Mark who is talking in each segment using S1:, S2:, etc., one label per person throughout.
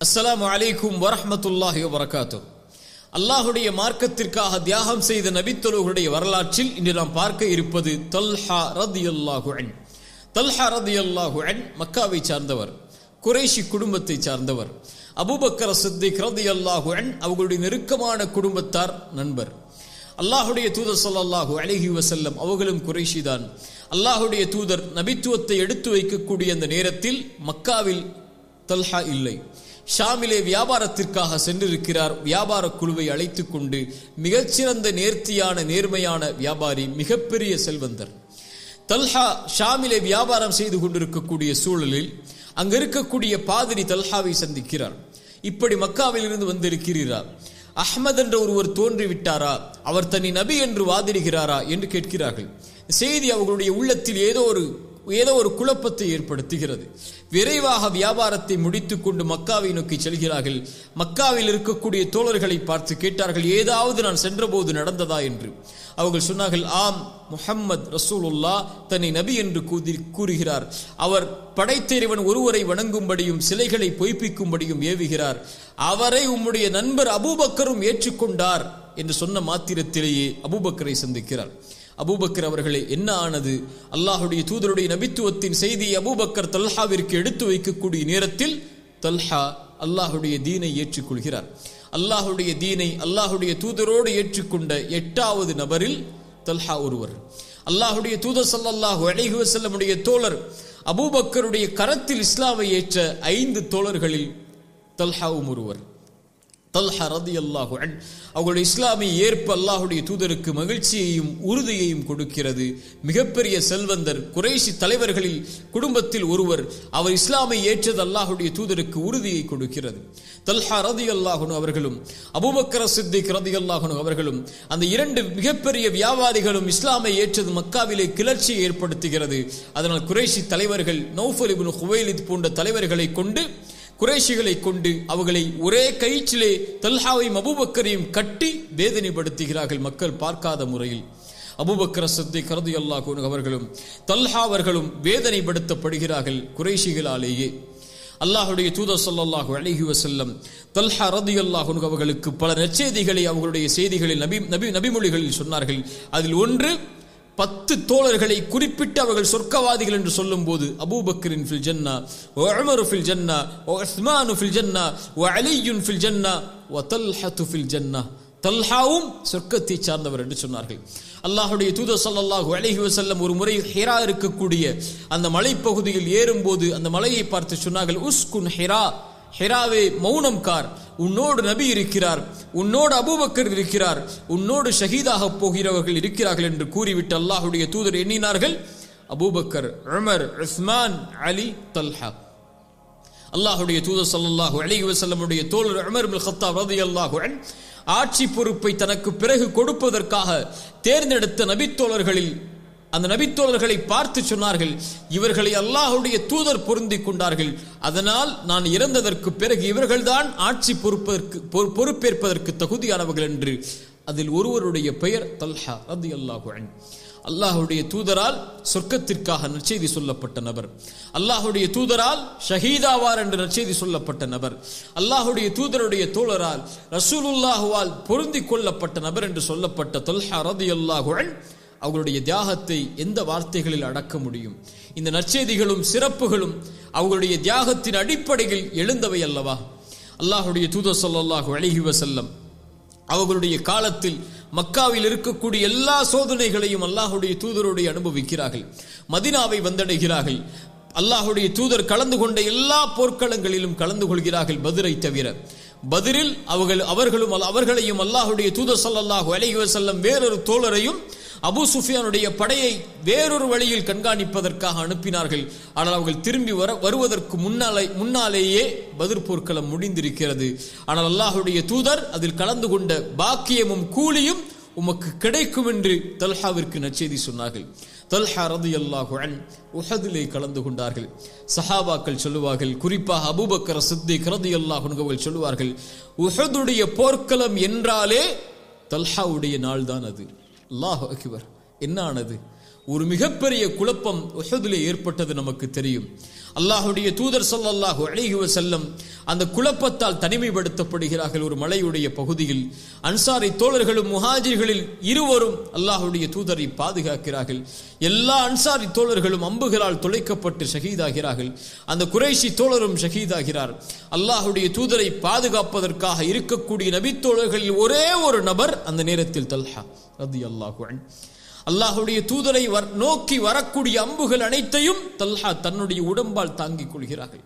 S1: அஸ்லாம் அலைக்கும் வரஹ்மத்துல்லாஹி வபரகாத்து அல்லாஹுடைய மார்க்கத்திற்காக தியாகம் செய்த நபித்தொழுகளுடைய வரலாற்றில் இன்று நாம் பார்க்க இருப்பது தல்ஹா ரதியல்லாஹு அன். தல்ஹா ரதி அல்லாஹு அன் மக்காவை சார்ந்தவர் குறைஷி குடும்பத்தை சார்ந்தவர் அபுபக்கர சித்திக் ரதியல்லாஹு அன் அவர்களுடைய நெருக்கமான குடும்பத்தார் நண்பர். அல்லாஹுடைய தூதர் ஸல்லல்லாஹு அலைஹி வசல்லம் அவர்களும் குறைஷிதான் அல்லாஹுடைய தூதர் நபித்துவத்தை எடுத்து வைக்கக்கூடிய அந்த நேரத்தில் மக்காவில் தல்ஹா இல்லை. ஷாமிலே வியாபாரத்திற்காக சென்றிருக்கிறார். வியாபார குழுவை அழைத்து கொண்டு மிகச்சிறந்த நேர்த்தியான நேர்மையான வியாபாரி மிகப்பெரிய செல்வந்தர். தல்ஹா ஷாமிலே வியாபாரம் செய்து கொண்டிருக்கக்கூடிய சூழலில் அங்க இருக்கக்கூடிய பாதிரி தல்ஹாவை சந்திக்கிறார். இப்படி மக்காவில் இருந்து வந்திருக்கிறீரா? அஹ்மத் என்ற ஒருவர் தோன்றிவிட்டாரா? அவர் தனி நபி என்று வாதிடுகிறாரா? என்று கேட்கிறார்கள். செய்தி அவர்களுடைய உள்ளத்தில் ஏதோ ஒரு ஏதோ ஒரு குழப்பத்தை ஏற்படுத்துகிறது. விரைவாக வியாபாரத்தை முடித்துக்கொண்டு மக்காவை நோக்கி செல்கிறார்கள். மக்காவில் இருக்கக்கூடிய தோழர்களை பார்த்து கேட்டார்கள் ஏதாவது நான் சென்றபோது நடந்ததா? என்று. அவர்கள் சொன்னார்கள் ஆம் முஹம்மத் ரசூலுல்லா தன்னை நபி என்று கூதி கூறுகிறார். அவர் படைத்தெறிவன் ஒருவரை வணங்கும்படியும் சிலைகளை பொய்ப்பிக்கும்படியும் ஏவுகிறார். அவரை உம்முடைய நண்பர் அபூபக்கரும் ஏற்றுக்கொண்டார். என்று சொன்ன மாத்திரத்திலேயே அபூபக்கரை சந்திக்கிறார். அபூபக்கர் அவர்களே என்ன ஆனது? அல்லாஹுடைய தூதருடைய நபித்துவத்தின் செய்தியை அபூபக்கர் தல்ஹாவிற்கு எடுத்து வைக்கக்கூடிய நேரத்தில் தல்ஹா அல்லாஹுடைய தீனை ஏற்றுக்கொள்கிறார். அல்லாஹுடைய தீனை அல்லாஹுடைய தூதரோடு ஏற்றுக்கொண்ட எட்டாவது நபரில் தல்ஹா ஒருவர். அல்லாஹுடைய தூதர் சல்லாஹு அலைஹி வஸல்லமுடைய தோழர் அபூபக்கருடைய கரத்தில் இஸ்லாமை ஏற்ற ஐந்து தோழர்களில் தல்ஹாவும் ஒருவர். தல்ஹா ரதி அல்லாஹு அவர்களுடைய இஸ்லாமிய ஏற்பு அல்லாஹுடைய தூதருக்கு மகிழ்ச்சியையும் உறுதியையும் கொடுக்கிறது. மிகப்பெரிய செல்வந்தர் குறைசி தலைவர்களில் குடும்பத்தில் ஒருவர் அவர் இஸ்லாமை ஏற்றது அல்லாஹுடைய தூதருக்கு உறுதியை கொடுக்கிறது. தல்ஹா ரதி அல்லாஹுனு அவர்களும் அபுபக்கர சித்திக் ரதி அல்லாஹுனு அவர்களும் அந்த இரண்டு மிகப்பெரிய வியாபாரிகளும் இஸ்லாமை ஏற்றது மக்காவிலே கிளர்ச்சியை ஏற்படுத்துகிறது. அதனால் குறைசி தலைவர்கள் நௌஃபல் இப்னு ஹுவைலித் போன்ற தலைவர்களை கொண்டு குறைஷிகளை கொண்டு அவர்களை ஒரே கயிற்றிலே தல்ஹாவையும் அபூபக்கரையும் கட்டி வேதனைப்படுத்துகிறார்கள் மக்கள் பார்க்காத முறையில். அபுபக்கர சத்தை கருதி அல்லாஹ் அவர்களும் தல்ஹாவர்களும் வேதனைப்படுத்தப்படுகிறார்கள் குறைஷிகளாலேயே அல்லாஹுடைய தூத சொல்லாஹு அழகி வசல்லம் தல்ஹா ரதி அல்லாஹு அவர்களுக்கு பல நற்செய்திகளை அவர்களுடைய செய்திகளில் நபி நபி நபிமொழிகளில் சொன்னார்கள். அதில் ஒன்று பத்து தோழர்களை குறிப்பிட்டு அவர்கள் சொர்க்கவாதிகள் என்று சொல்லும் போது அபூபக்கரின் ஃபில் ஜன்னா உமரு ஃபில் ஜன்னா ஓ உஸ்மானு ஃபில் ஜன்னா ஓ அலியுன் ஃபில் ஜன்னா ஓ தல்ஹத்து ஃபில் ஜன்னா தல்ஹாவும் சொர்க்கத்தை சார்ந்தவர் என்று சொன்னார்கள். அல்லாஹுடைய தூத சல்லாஹூ அலஹி வசல்லம் ஒரு முறை ஹெரா இருக்கக்கூடிய அந்த மலைப்பகுதியில் ஏறும்போது அந்த மலையை பார்த்து சொன்னார்கள் உஸ்குன் ஹெரா. ஹெராவே மௌனம் கார். உன்னோடு நபி இருக்கிறார். உன்னோடு அபூபக்கர் இருக்கிறார். உன்னோடு ஷஹீதாக போகிறவர்கள் இருக்கிறார்கள் என்று கூறிவிட்டு அல்லாஹுடைய தூதர் எண்ணினார்கள். Abu Bakr Umar Usman Ali Talha. அல்லாஹுடைய தூதர் சல்லாஹூ அலி வசல்லமுடைய தோழர் உமர் பில் ஹத்தாப் ரதி அல்லாஹுடன் ஆட்சி பொறுப்பை தனக்கு பிறகு கொடுப்பதற்காக தேர்ந்தெடுத்த நபித்தோழர்களில் அந்த நபித்தோழர்களை பார்த்து சொன்னார்கள் இவர்களை அல்லாஹுடைய தூதர் பொருந்தி கொண்டார்கள். அதனால் நான் இறந்ததற்கு பிறகு இவர்கள்தான் ஆட்சி பொறுப்பதற்கு பொறுப்பேற்பதற்கு தகுதியானவர்கள் என்று. அதில் ஒருவருடைய பெயர் தல்ஹா ரதி அல்லாஹு அல்லாஹுடைய தூதரால் சொர்க்கத்திற்காக நற்செய்தி சொல்லப்பட்ட நபர். அல்லாஹுடைய தூதரால் ஷஹீதாவார் என்று நற்செய்தி சொல்லப்பட்ட நபர். அல்லாஹுடைய தூதருடைய தோழரால் ரசூலுல்லாஹுவால் பொருந்தி கொள்ளப்பட்ட நபர் என்று சொல்லப்பட்ட தொல்ஹா ரதி அல்லாஹு அவர்களுடைய தியாகத்தை எந்த வார்த்தைகளில் அடக்க முடியும்? இந்த நற்செய்திகளும் சிறப்புகளும் அவர்களுடைய தியாகத்தின் அடிப்படையில் எழுந்தவை அல்லவா? அல்லாஹுடைய தூதர் சொல்லல்லாஹு அழகி வசல்லம் அவர்களுடைய காலத்தில் மக்காவில் இருக்கக்கூடிய எல்லா சோதனைகளையும் அல்லாஹுடைய தூதருடைய அனுபவிக்கிறார்கள். மதினாவை வந்தடைகிறார்கள். அல்லாஹுடைய தூதர் கலந்து கொண்ட எல்லா போர்க்களங்களிலும் கலந்து கொள்கிறார்கள் பதிரை தவிர. பதிரில் அவர்கள் அவர்களும் அவர்களையும் அல்லாஹுடைய தூதர் சல்லாஹூ அலஹி வசல்லம் வேறொரு தோழரையும் அபு சுஃபியானுடைய படையை வேறொரு வழியில் கண்காணிப்பதற்காக அனுப்பினார்கள். ஆனால் அவர்கள் திரும்பி வர வருவதற்கு முன்னாலே முன்னாலேயே பதிர் போர்க்களம் முடிந்திருக்கிறது. ஆனால் அல்லாஹுடைய தூதர் அதில் கலந்து கொண்ட பாக்கியமும் கூலியும் உமக்கு கிடைக்கும் என்று தல்ஹாவிற்கு நச்செய்தி சொன்னார்கள். தல்ஹா ரதி அல்லாஹுடன் உஹதிலே கலந்து கொண்டார்கள். சஹாபாக்கள் சொல்லுவார்கள் குறிப்பாக அபுபக்கர சித்திக் ரதி அல்லாஹ் சொல்லுவார்கள் உஹதுடைய போர்க்களம் என்றாலே தல்ஹாவுடைய நாள்தான் அது. அல்லாஹ் அக்பர். என்ன ஆனது ஒரு மிகப்பெரிய குழப்பம் உஹதிலே ஏற்பட்டது நமக்கு தெரியும். அல்லாஹுடைய தூதர் சல்லாஹு அலைஹி செல்லம் அந்த குழப்பத்தால் தனிமைப்படுத்தப்படுகிறார்கள் ஒரு மலையுடைய பகுதியில். அன்சாரி தோழர்களும் முஹாஜிர்களில் இருவரும் அல்லாஹுடைய தூதரை பாதுகாக்கிறார்கள். எல்லா அன்சாரி தோழர்களும் அம்புகளால் துளைக்கப்பட்டு ஷஹீதாகிறார்கள். அந்த குறைஷி தோழரும் ஷஹீதாகிறார். அல்லாஹுடைய தூதரை பாதுகாப்பதற்காக இருக்கக்கூடிய நபித்தோழர்களில் ஒரே ஒரு நபர் அந்த நேரத்தில் தல்ஹா ரதி அல்லாஹு அல்லாஹுடைய தூதரை நோக்கி வரக்கூடிய அம்புகள் அனைத்தையும் தல்ஹா தன்னுடைய உடம்பால் தாங்கிக் கொள்கிறார்கள்.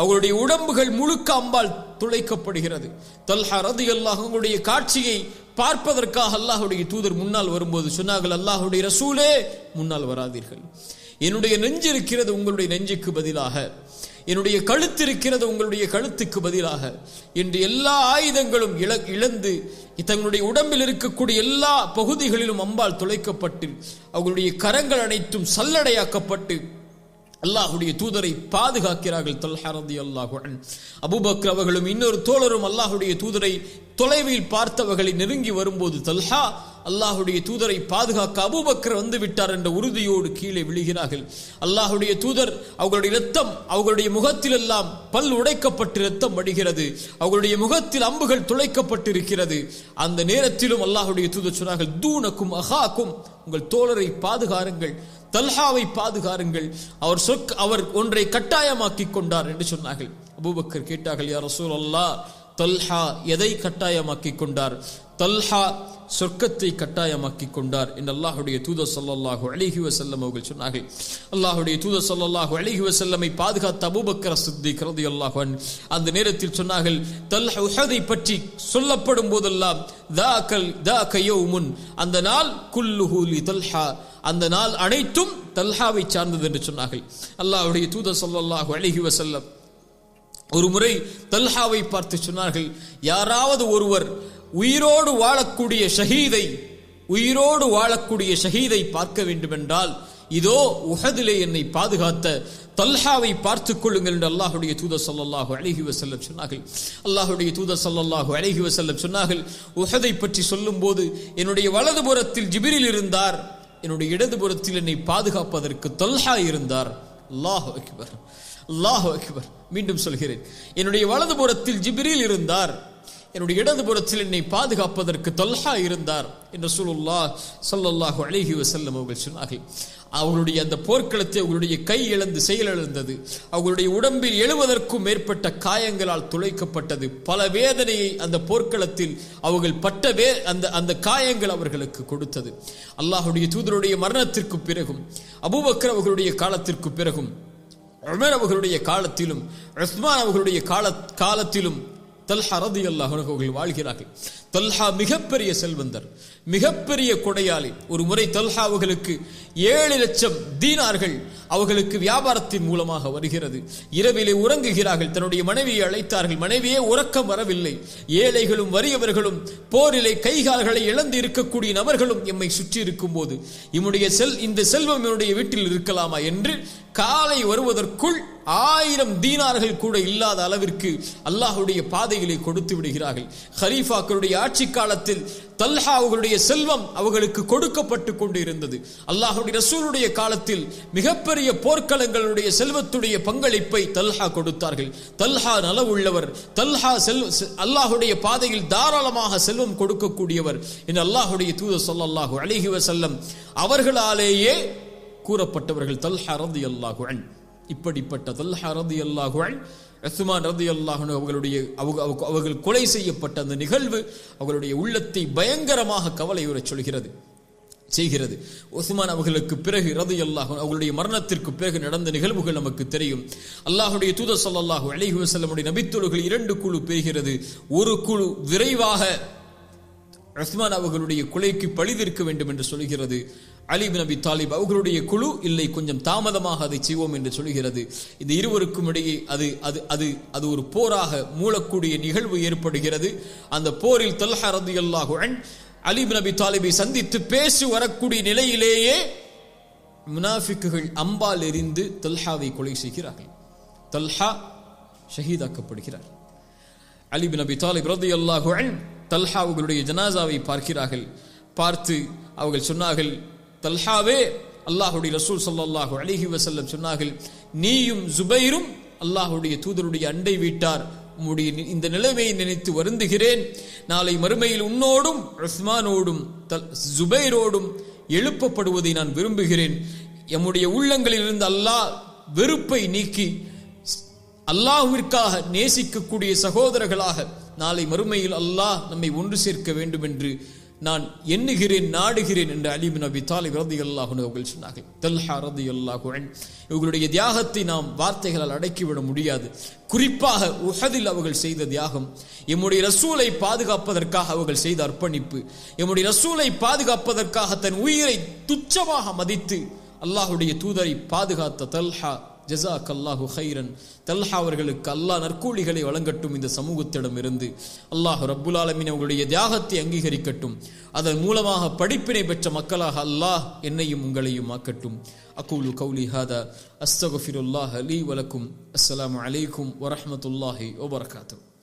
S1: அவர்களுடைய உடம்புகள் முழுக்க அம்பால் துளைக்கப்படுகிறது. தல்ஹா ரதி அல்லாஹுடைய காட்சியை பார்ப்பதற்காக அல்லாஹுடைய தூதர் முன்னால் வரும்போது சொன்னார்கள் அல்லாஹுடைய ரசூலே முன்னால் வராதீர்கள். என்னுடைய நெஞ்சு இருக்கிறது உங்களுடைய நெஞ்சுக்கு பதிலாக. என்னுடைய கழுத்து இருக்கிறது உங்களுடைய கழுத்துக்கு பதிலாக. என்று எல்லா ஆயுதங்களும் இழ இழந்து தங்களுடைய உடம்பில் இருக்கக்கூடிய எல்லா பகுதிகளிலும் அம்பால் துளைக்கப்பட்டு அவர்களுடைய கரங்கள் அனைத்தும் சல்லடையாக்கப்பட்டு அல்லாஹுடைய தூதரை பாதுகாக்கிறார்கள். தொல்ஹரதி அல்லாஹுடன் அபூபக்கர் அவர்களும் இன்னொரு தோழரும் அல்லாஹுடைய தூதரை தொலைவில் பார்த்தவர்களை நெருங்கி வரும்போது தல்ஹா அல்லாஹுடைய தூதரை பாதுகாக்க அபூபக்கர் வந்து விட்டார் என்ற உறுதியோடு கீழே விழுகிறார்கள். அல்லாஹுடைய தூதர் அவர்களுடைய ரத்தம் அவர்களுடைய முகத்தில் எல்லாம் பல் உடைக்கப்பட்டு ரத்தம் வடிகிறது. அவர்களுடைய முகத்தில் அம்புகள் துளைக்கப்பட்டிருக்கிறது. அந்த நேரத்திலும் அல்லாஹுடைய தூதர் சொன்னார்கள் தூணக்கும் அஹாக்கும் உங்கள் தோழரை பாதுகாருங்கள் தல்ஹாவை பாதுகாருங்கள். அவர் சொற்க அவர் ஒன்றை கட்டாயமாக்கி கொண்டார் என்று சொன்னார்கள். அபூபக்கர் கேட்டார்கள் யார் ரசூலல்லா தல்ஹா எதை கட்டாயமாக்கி கொண்டார்? தல்ஹா சொர்க்கத்தை கட்டாயமாக்கி கொண்டார் என்று அல்லாஹுடைய தூத ஸல்லல்லாஹு அழகி வசல்லம் அவர்கள் சொன்னார்கள். அல்லாஹுடைய தூத ஸல்லல்லாஹு அழகி வசல்லமை பாதுகாத்த அபுபக்கர சித்தி ரலியல்லாஹு அல்லாஹன் அந்த நேரத்தில் சொன்னார்கள் தல்ஹா உஹதை பற்றி சொல்லப்படும் போதெல்லாம் தாக்கல் கையோ முன் அந்த நாள் குல்லுஹூலி தல்ஹா. அந்த நாள் அனைத்தும் தல்ஹாவை சார்ந்தது என்று சொன்னார்கள். அல்லாஹுடைய தூத ஸல்லல்லாஹு அழகி வசல்லம் ஒரு முறை தல்ஹாவை பார்த்து சொன்னார்கள் யாராவது ஒருவர் உயிரோடு வாழக்கூடிய ஷஹீதை உயிரோடு வாழக்கூடிய ஷஹீதை பார்க்க வேண்டுமென்றால் இதோ உஹதிலே என்னை பாதுகாத்த தல்ஹாவை பார்த்துக் கொள்ளுங்கள் என்று அல்லாஹுடைய தூதர் சல்லாஹு அழகி வசல்லம் சொன்னார்கள். அல்லாஹுடைய தூதர் சல்லாஹு அழகி வசல்லம் சொன்னார்கள் உஹதை பற்றி சொல்லும்போது என்னுடைய வலதுபுறத்தில் ஜிபிரில் இருந்தார் என்னுடைய இடதுபுறத்தில் என்னை பாதுகாப்பதற்கு தல்ஹா இருந்தார். அல்லாஹு அக்பர் அல்லாஹு அக்பர். மீண்டும் சொல்கிறேன் என்னுடைய வலதுபுறத்தில் ஜிபிரில் இருந்தார் என்னுடைய இடதுபுறத்தில் என்னை பாதுகாப்பதற்கு தொல்ஹா இருந்தார் என்று ரசூலுல்லாஹ் சொல்லல்லாஹு அழகி வசல்லம் அவர்கள் சொன்னார்கள். அவர்களுடைய அந்த போர்க்களத்தை அவர்களுடைய கை இழந்து செயலிழந்தது அவர்களுடைய உடம்பில் எழுவதற்கும் மேற்பட்ட காயங்களால் துளைக்கப்பட்டது. பல வேதனையை அந்த போர்க்களத்தில் அவர்கள் பட்ட வே அந்த அந்த காயங்கள் அவர்களுக்கு கொடுத்தது. அல்லாஹுடைய தூதருடைய மரணத்திற்கு பிறகும் அபுபக்கர் அவர்களுடைய காலத்திற்கு பிறகும் உமர் அவர்களுடைய காலத்திலும் உஸ்மான் அவர்களுடைய கால காலத்திலும் தல்ஹா ரதி அல்லாஹ் அவர்கள் வாழ்கிறார்கள். தல்ஹா மிகப்பெரிய செல்வந்தர். மிகப்பெரிய கொடையாளி. ஒரு முறை தொல்ஹா அவர்களுக்கு ஏழு லட்சம் தீனார்கள் அவர்களுக்கு வியாபாரத்தின் மூலமாக வருகிறது. இரவிலே உறங்குகிறார்கள். தன்னுடைய மனைவியை அழைத்தார்கள். மனைவியே உறக்கம் வரவில்லை. ஏழைகளும் வறியவர்களும் போரிலே கைகால்களை இழந்து இருக்கக்கூடிய நபர்களும் எம்மை சுற்றி இருக்கும் போது இம்முடைய செல் இந்த செல்வம் என்னுடைய வீட்டில் இருக்கலாமா என்று காலை வருவதற்குள் ஆயிரம் தீனார்கள் கூட இல்லாத அளவிற்கு அல்லாஹுடைய பாதைகளை கொடுத்து விடுகிறார்கள். ஹரீஃபாக்களுடைய ஆட்சி காலத்தில் தல்ஹா அவர்களுடைய அவர்களுடைய செல்வம் அவர்களுக்கு கொடுக்கப்பட்டு கொண்டு இருந்தது அல்லாஹுடைய ரசூலுடைய காலத்தில் மிகப்பெரிய போர்க்களங்களுடைய செல்வத்துடைய பங்களிப்பை தல்ஹா கொடுத்தார்கள். தல்ஹா நலவுள்ளவர் தல்ஹா செல் அல்லாஹுடைய பாதையில் தாராளமாக செல்வம் கொடுக்கக்கூடியவர் என்று அல்லாஹுடைய தூத ஸல்லல்லாஹு அழகி வசல்லம் அவர்களாலேயே கூறப்பட்டவர்கள் தல்ஹா ரதி அல்லாஹு அன் இப்படிப்பட்ட தொல்ஹா ரதி அல்லாஹு ரசுமான் ரதி அல்லாஹனு அவர்களுடைய அவர்கள் கொலை செய்யப்பட்ட அந்த நிகழ்வு அவர்களுடைய உள்ளத்தை பயங்கரமாக கவலையுற சொல்கிறது செய்கிறது. ஒசுமான் அவர்களுக்கு பிறகு ரது அல்லாஹ் அவர்களுடைய மரணத்திற்கு பிறகு நடந்த நிகழ்வுகள் நமக்கு தெரியும். அல்லாஹுடைய தூத சொல்லாஹு அலைஹி வசல்லமுடைய நபித்தோழர்கள் இரண்டு குழு பெறுகிறது. ஒரு குழு விரைவாக உஸ்மான் அவர்களுடைய கொலைக்கு பழிதிருக்க வேண்டும் என்று சொல்கிறது. அலிபின் அபி தாலிப் அவர்களுடைய குழு இல்லை கொஞ்சம் தாமதமாக அதை செய்வோம் என்று சொல்கிறது இந்த இருவருக்கும் இடையே அது அது அது அது ஒரு போராக மூலக்கூடிய நிகழ்வு ஏற்படுகிறது. அந்த போரில் தல்ஹா ரதியல்லாஹு அன் அலி அபி தாலிபை சந்தித்து பேசி வரக்கூடிய நிலையிலேயே முனாஃபிக்குகள் அம்பால் எறிந்து தல்ஹாவை கொலை செய்கிறார்கள். தல்ஹா ஷஹீதாக்கப்படுகிறார். அலிபின் அபி தாலிப் ரலியல்லாஹு அன்ஹு தல்ஹா அவர்களுடைய ஜனாசாவை பார்க்கிறார்கள். பார்த்து அவர்கள் சொன்னார்கள் தல்ஹாவே அல்லாஹுடைய ரசூல் சல்லாஹூ அலிஹி வசல்லம் சொன்னார்கள் நீயும் ஜுபைரும் அல்லாஹுடைய தூதருடைய அண்டை வீட்டார். உம்முடைய இந்த நிலைமையை நினைத்து வருந்துகிறேன். நாளை மறுமையில் உன்னோடும் உஸ்மானோடும் தல்- ஜுபைரோடும் எழுப்பப்படுவதை நான் விரும்புகிறேன். எம்முடைய உள்ளங்களில் இருந்து அல்லாஹ் வெறுப்பை நீக்கி அல்லாஹுவிற்காக நேசிக்கக்கூடிய சகோதரர்களாக நாளை மறுமையில் அல்லாஹ் நம்மை ஒன்று சேர்க்க வேண்டும் என்று நான் எண்ணுகிறேன் நாடுகிறேன் என்று அலிபின் அபி தாலிப் ரதி அல்லாஹு அவர்கள் சொன்னார்கள். தல்ஹா ரதி அல்லாஹு இவர்களுடைய தியாகத்தை நாம் வார்த்தைகளால் அடக்கிவிட முடியாது. குறிப்பாக உஹதில் அவர்கள் செய்த தியாகம் எம்முடைய ரசூலை பாதுகாப்பதற்காக அவர்கள் செய்த அர்ப்பணிப்பு எம்முடைய ரசூலை பாதுகாப்பதற்காக தன் உயிரை துச்சமாக மதித்து அல்லாஹுடைய தூதரை பாதுகாத்த தல்ஹா ஜசாக் அல்லாஹு ஹைரன் தல்ஹா அவர்களுக்கு அல்லாஹ் நற்கூலிகளை வழங்கட்டும் இந்த சமூகத்திடம் இருந்து அல்லாஹ் ரப்புல் ஆலமின் அவர்களுடைய தியாகத்தை அங்கீகரிக்கட்டும். அதன் மூலமாக படிப்பினை பெற்ற மக்களாக அல்லாஹ் என்னையும் உங்களையும் ஆக்கட்டும். அகூலு கௌலி ஹாதா. அஸ்தகுஃபிருல்லாஹ் அலி வலக்கும். அஸ்லாம் அலைக்கும் வரஹ்மத்துல்லாஹி ஒபர்காத்தூ